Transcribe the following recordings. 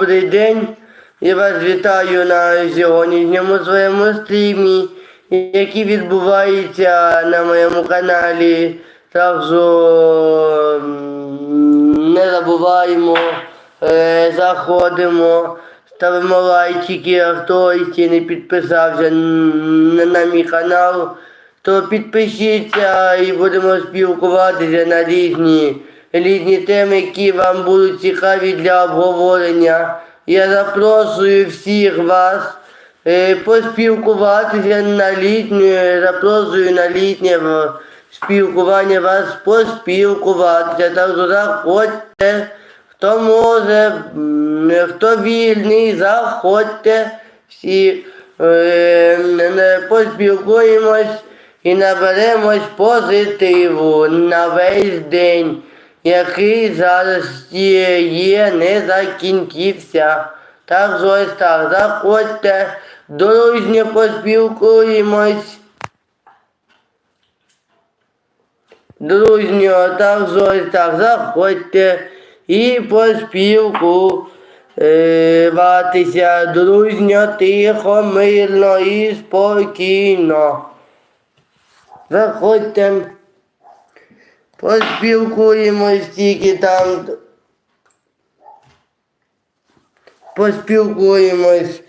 Добрий день. Я вас вітаю на сьогоднішньому своєму стрімі, який відбувається на моєму каналі. Так що не забуваємо, е, заходимо, ставимо лайчики, а хто ще не підписався на, мій канал, то підпишіться і будемо спілкуватися на різні, різні теми, які вам будуть цікаві для обговорення. Я запрошую всіх вас е, поспілкуватися на літнє, запрошую на літнє спілкування вас поспілкуватися. Так заходьте, хто може, хто вільний, заходьте всі е, поспілкуємось і наберемось позитиву на весь день, який зараз є, не закінчився. Так що так, заходьте, дружньо поспілкуємось. Дружньо, так ось так, заходьте і поспілкуватися дружньо, тихо, мирно і спокійно. Заходьте, поспілкуємось тільки там. Поспілкуємось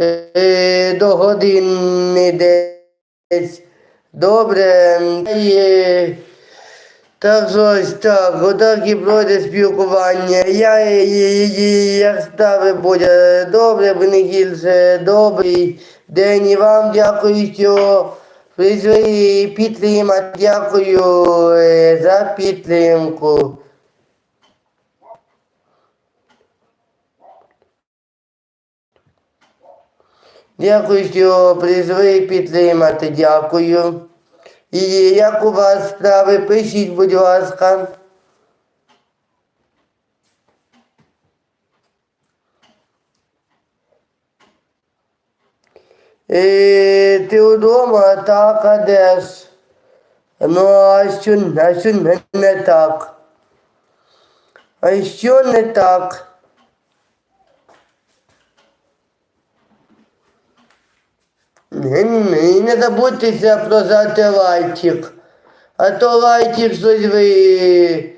е, до години десь. Добре. Є. Так ось так, отак і пройде спілкування. Я, як стави буде добре, в гірше, добрий день і вам дякую, що прийшли підтримати. Дякую е, за підтримку. Дякую, що прийшли підтримати. Дякую. І як у вас справи, пишіть, будь ласка. Е, ти вдома, так, а де ж? Ну, а що, а що не, так? А що не так? Не, не забудьтеся про зати лайчик. А то лайчик щось ви.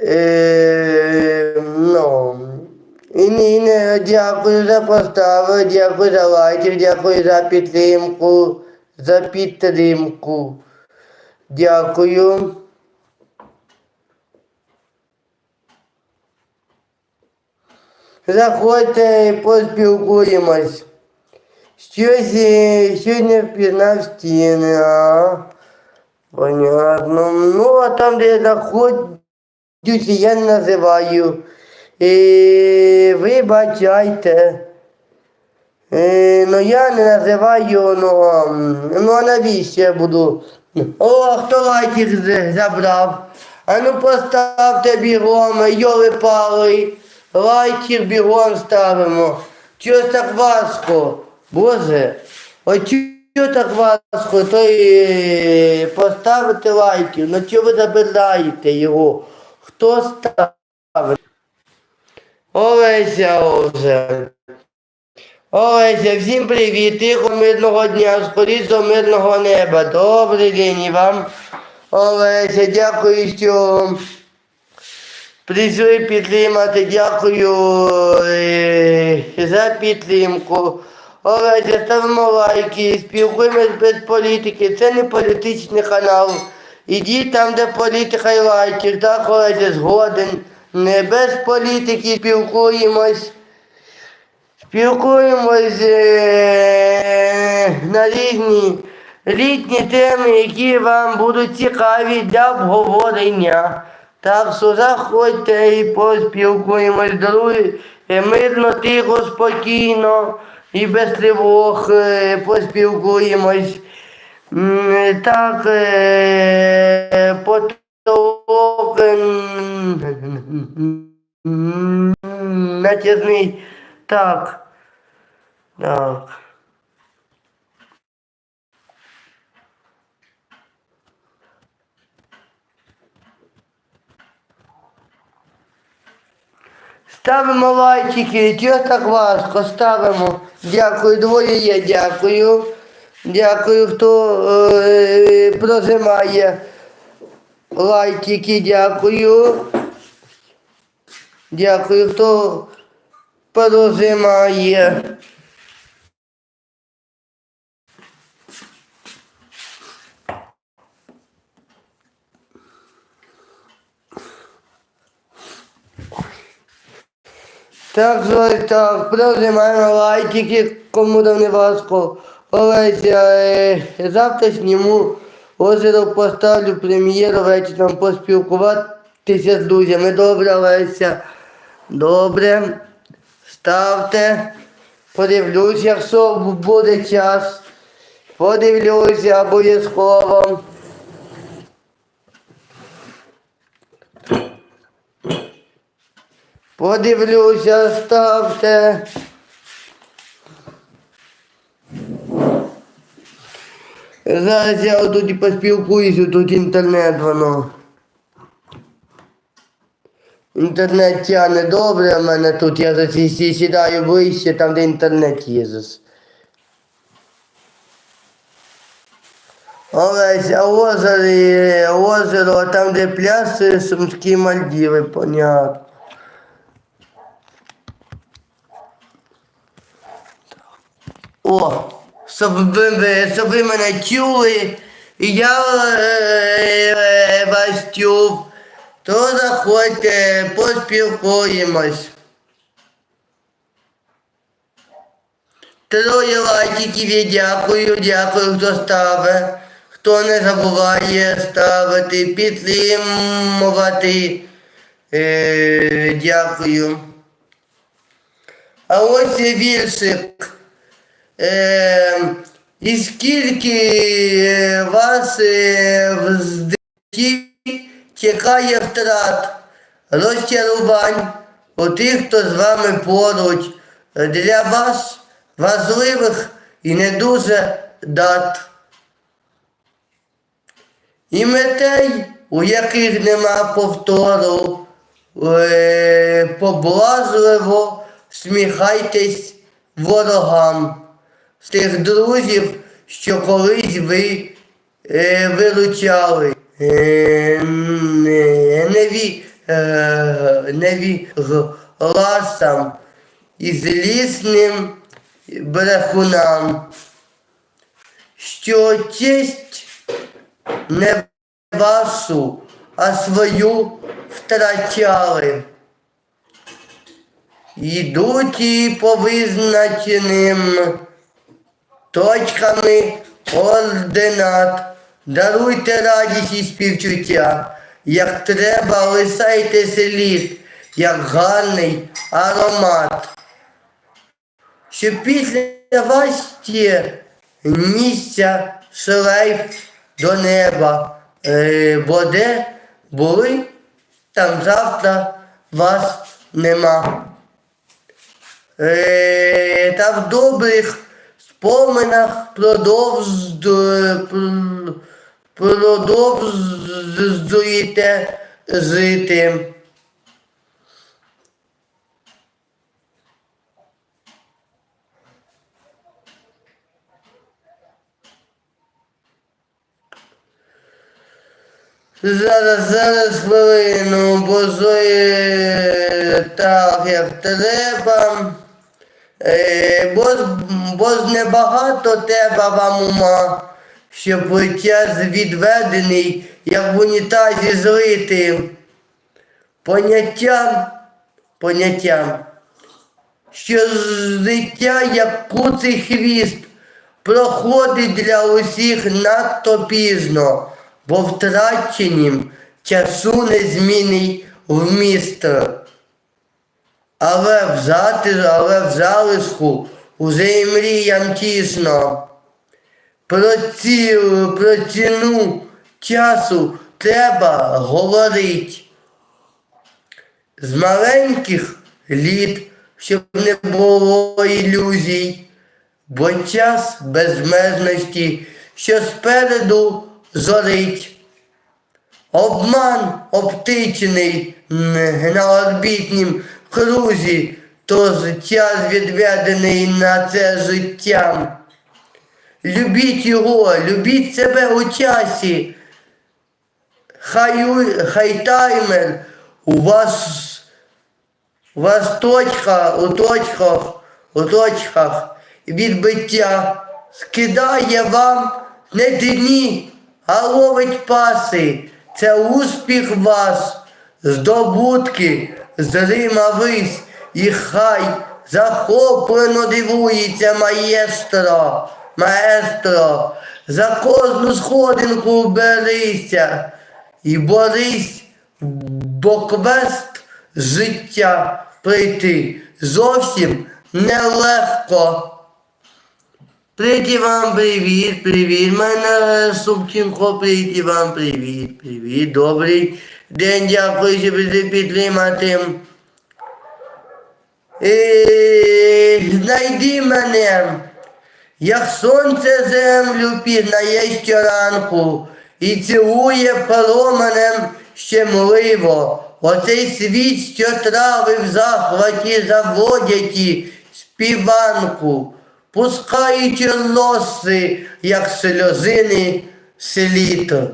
Е, ну. І не, дякую за поставу, дякую за лайчик, дякую за підтримку, за підтримку. Дякую. Заходьте поспілкуємось. Щось, е, не впізнав стіни, а? Понятно. Ну, а там, де я знаходжуся, я не називаю. І вибачайте. Е, ну я не називаю, ну, а, ну а навіщо я буду? О, хто лайків з- забрав? А ну поставте бігом, йоли пали. Лайків бігом ставимо. Чого так важко? Боже, ой чого так важко, то і поставити лайків. Ну чого ви забираєте його? Хто ставить? Олеся вже. Олеся, всім привіт, тихо мирного дня, скоріше мирного неба. Добрий день і вам. Олеся, дякую, що прийшли підтримати. Дякую е, за підтримку. Олеся, ставимо лайки, спілкуємось без політики. Це не політичний канал. Ідіть там, де політика і лайки. Так, Олеся, згоден. Не без політики спілкуємось. Спілкуємось е, на різні різні теми, які вам будуть цікаві для обговорення. Так що заходьте і поспілкуємось, друзі, Е, мирно, тихо, спокійно і без тривог е, поспілкуємось. Так, потолок м, натяжний. Так. Так. Ставимо лайчики, чого так важко, ставимо. Дякую, двоє є, дякую. Дякую, хто е, прожимає лайчики, дякую. Дякую, хто прожимає. Так, звати так, прожимаємо лайкики, кому там не важко. Олеся, е, завтра зніму озеро, поставлю прем'єру, вечором поспілкуватися з друзями. Добре, Олеся. Добре. Ставте. Подивлюсь, якщо буде час. Подивлюся обов'язково. Подивлюся, ставте. Зараз я тут і поспілкуюся, тут інтернет воно. Інтернет тягне добре, в мене тут я за сідаю ближче, там де інтернет є. зас. Олеся, озеро, озеро, там де пляж, це Сумські Мальдіви, понятно. О, щоб ви, щоб ви мене чули, і я е, вас чув, то заходьте, поспілкуємось. Троє лайків дякую, дякую, хто ставить, хто не забуває ставити, підтримувати. Е, дякую. А ось віршик. Е, і скільки е, вас е, в житті чекає втрат, розчарувань у тих, хто з вами поруч, для вас важливих і не дуже дат. І метей, у яких нема повтору, е, поблажливо сміхайтесь ворогам. З тих друзів, що колись ви е, виручали. Е, не, не, ві, е, не ві, г- гласам і злісним брехунам, що честь не вашу, а свою втрачали. Йдуть і по визначеним точками ординат. Даруйте радість і співчуття. Як треба, лисайте слід, як гарний аромат. Що після вас є нісся шлейф до неба, е, бо де були, там завтра вас нема. Е, та в добрих споминах продовж, пр- продовжуєте жити. Зараз, зараз хвилину, бо зоє так, як треба. Е, бо, бо з небагато треба вам ума, щоб час відведений, як в унітазі злити. Поняттям, поняттям, що життя, як куций хвіст, проходить для усіх надто пізно, бо втраченім часу незмінний вміст. Але в зати, але в залишку уже і мріям тісно. Про, ці, про ціну часу треба говорить. З маленьких літ, щоб не було ілюзій, бо час безмежності, що спереду зорить. Обман обтичений на орбітнім крузі, то час відведений на це життя. Любіть його, любіть себе у часі. Хай, хай таймер у вас, у вас точка, у точках, у точках відбиття скидає вам не дні, а ловить паси. Це успіх вас, здобутки, зрима вись, і хай захоплено дивується маєстро, маестро, за кожну сходинку берися і борись, бо квест життя прийти зовсім нелегко. Прийти вам привіт, привіт, мене Субченко, прийти вам привіт, привіт, добрий день, дякую, що ви підтримати. Е, Знайди мене, як сонце землю пізнає щоранку і цілує променем щемливо. Оцей світ, що трави в захваті заводять і співанку, пускаючи лоси, як сльозини сліто.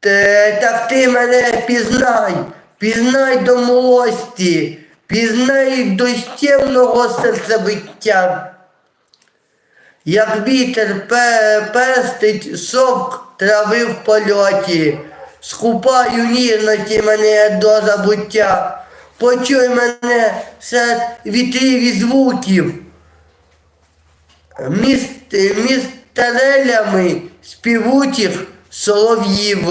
Те, так ти мене пізнай, пізнай до милості, пізнай до темного серцебиття. Як вітер пе- пестить шовк трави в польоті, скупаю ніжності мене до забуття, почуй мене серед вітрів і звуків, міст, містерелями співучих солов'їв.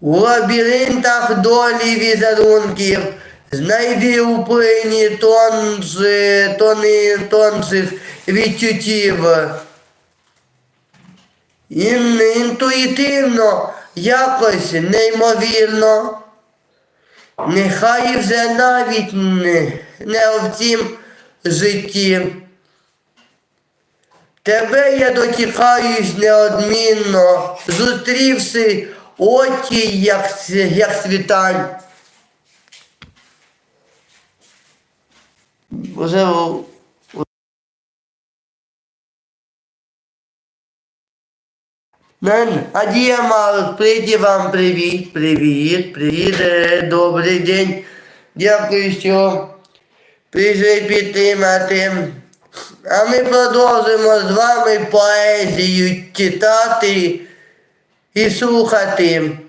У лабіринтах долі візерунків знайди у плині тонши, тони, тонших відчуттів. Ін, інтуїтивно, якось неймовірно. Нехай вже навіть не, не в цім житті. Тебе я дочекаюсь неодмінно, зустрівши очі, як, як світань. Нен, Адія прийди вам привіт, привіт, привіт, е, добрий день. Дякую, що прийшли підтримати. А ми продовжимо з вами поезію читати і слухати. Е, з-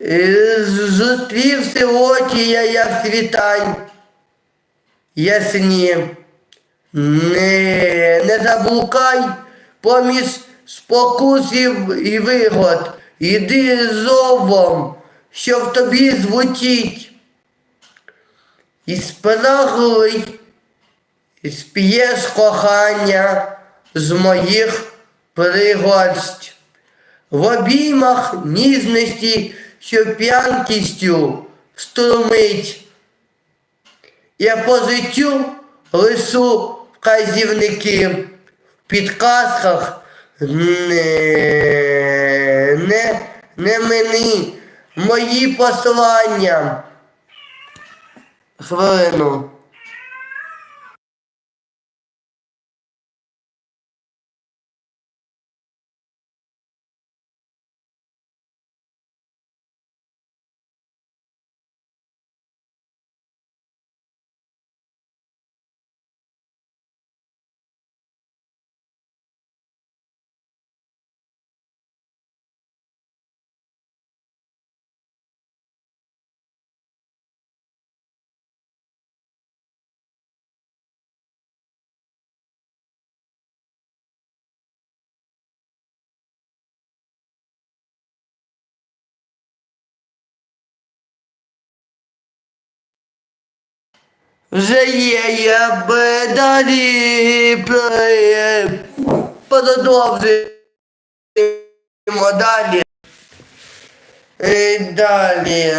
Зустрівся очі я, як світань ясні. Не, не заблукай поміж спокусів і вигод. Іди зовом, що в тобі звучить. І спраглий, і сп'єш кохання з моїх пригодсть. В обіймах ніжності, що п'янкістю струмить. Я позичу лису вказівники в підказках не, не, не мені мої послання. Хвилину. Вже далі е, продовжуємо далі. Е, Далі.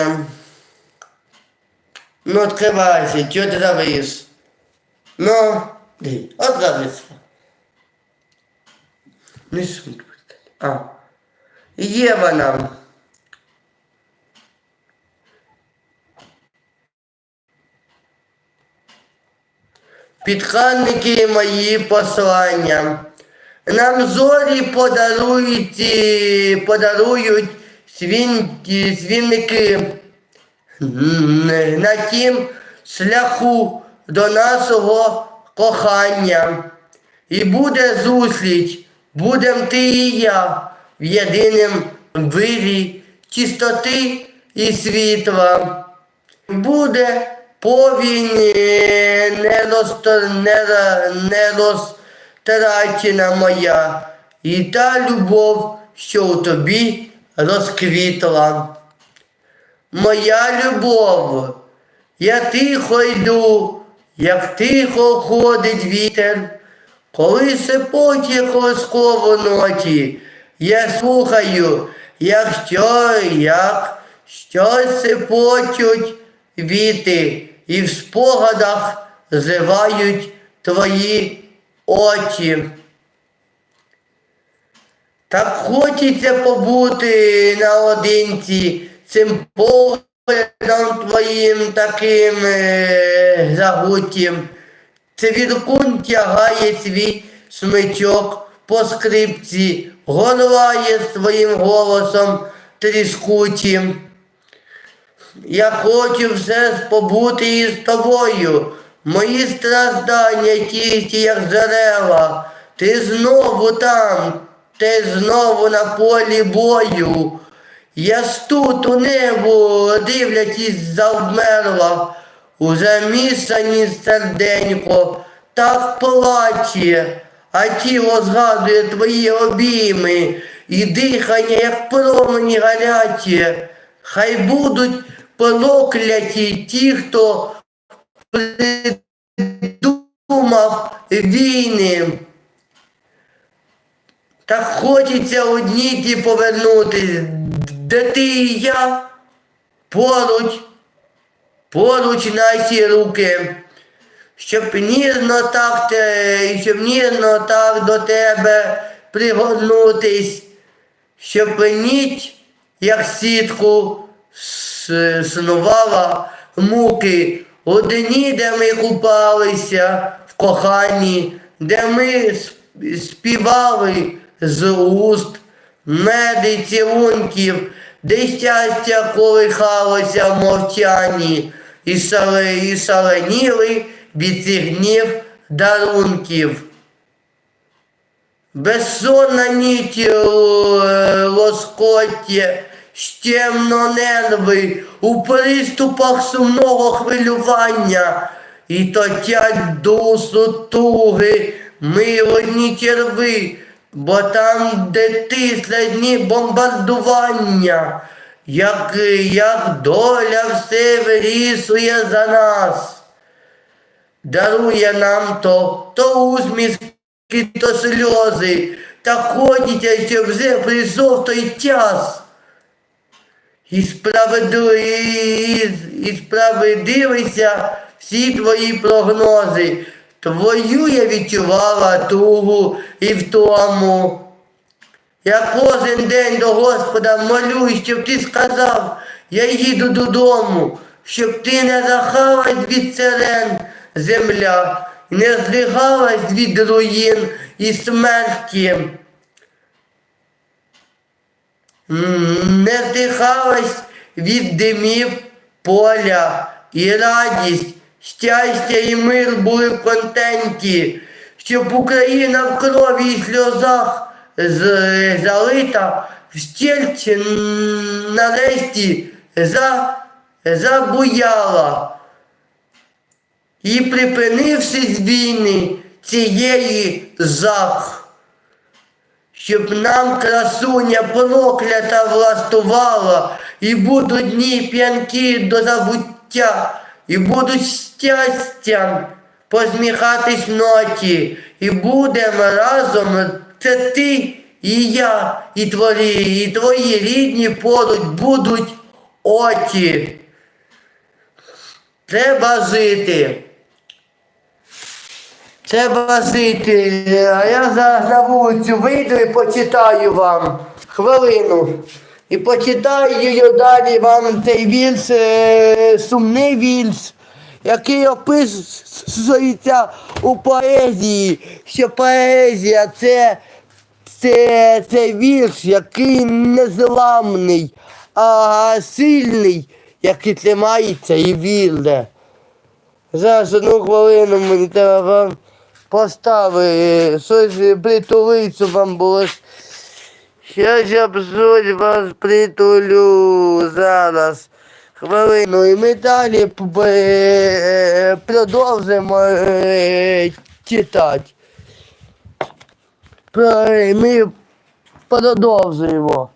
Ну, відкривайся, чого ти завис? Ну, де? Відкривайся. Не суть. А. Є вона. Підханники мої послання. Нам зорі подарують, е, подарують свін, свінники на тім шляху до нашого кохання. І буде зустріч, будем ти і я в єдинім вирі чистоти і світла. Буде повінь не, не розтрачена моя, і та любов, що у тобі розквітла. Моя любов, я тихо йду, як тихо ходить вітер, коли сипоче колосково ночі, я слухаю, як що, як щось сипочуть віти, і в спогадах зривають твої очі. Так хочеться побути наодинці цим поглядом твоїм таким е, загутім. Цвіркун тягає свій смичок по скрипці, горлає своїм голосом тріскучим. Я хочу все побути із тобою. Мої страждання тісті, як джерела. Ти знову там, ти знову на полі бою. Я тут у небо, дивлячись, завмерла. Уже місані серденько, так плаче, а тіло згадує твої обійми і дихання, як промені гарячі. Хай будуть прокляті ті, хто придумав війни. Так хочеться одні ті повернутись, де ти і я? Поруч, поруч наші руки, щоб ніжно так, те, щоб ніжно так до тебе пригорнутись, щоб ніч, як сітку, снувала муки у дні, де ми купалися в коханні, де ми співали з уст меди цілунків, де щастя колихалося в мовчанні, і саленіли від цих днів дарунків. Безсонна ніч е, лоскоття, щемно нерви у приступах сумного хвилювання, і точать душу туги, милодні черви, бо там, де тисля дні бомбардування, як, як доля все вирісує за нас. Дарує нам то, то усмішки, то сльози, та хочеться, щоб вже прийшов той час. І справедливися всі твої прогнози. Твою я відчувала тугу і втому. Я кожен день до Господа молюсь, щоб ти сказав, я їду додому, щоб ти не захалась від сирен земля, не злигалась від руїн і смерті. Не здихалась від димів поля і радість, щастя і мир були в контенті, щоб Україна в крові і сльозах залита м, нарешті за, забуяла. І припинившись війни цієї жах, щоб нам красуня проклята влаштувала, і будуть дні п'янки до забуття, і будуть щастям посміхатись ночі, і будемо разом, це ти і я, і твої, і твої рідні поруч будуть очі. Треба жити. Треба жити. А я зараз на вулицю вийду і почитаю вам хвилину. І почитаю далі вам цей вірш, е, сумний вірш. який описується у поезії, що поезія це, це, це вірш, який незламний, а сильний, який тримається і вірне. Зараз одну хвилину мені треба вам поставити, щось притулиться вам було. Щас я б вас притулю зараз. Хвилину, і ми далі е, продовжимо е, читати. Ми продовжуємо.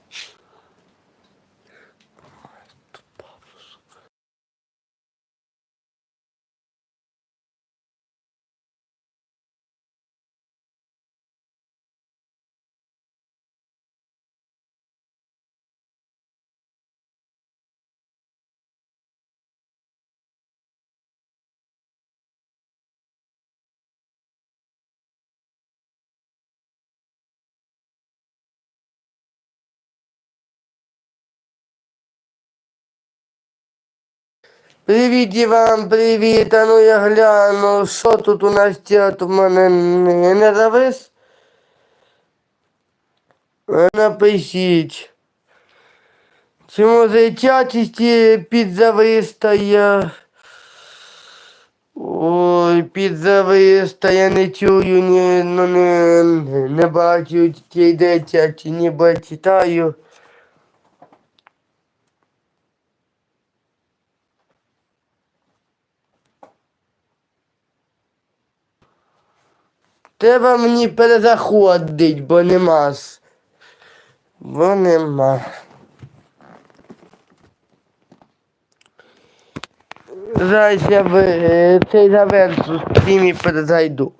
Привіт, Іван, привіт. А ну я гляну, що тут у нас чат у мене не, не завис? Е, Напишіть. Чи може чат ще підзавис та я... Ой, підзавис, та я не чую, ні, ну, не, не бачу, чи йде чат, ніби читаю. Треба мені перезаходить, бо нема. Бо нема. Зараз я в е, цей завершу стрім і перезайду.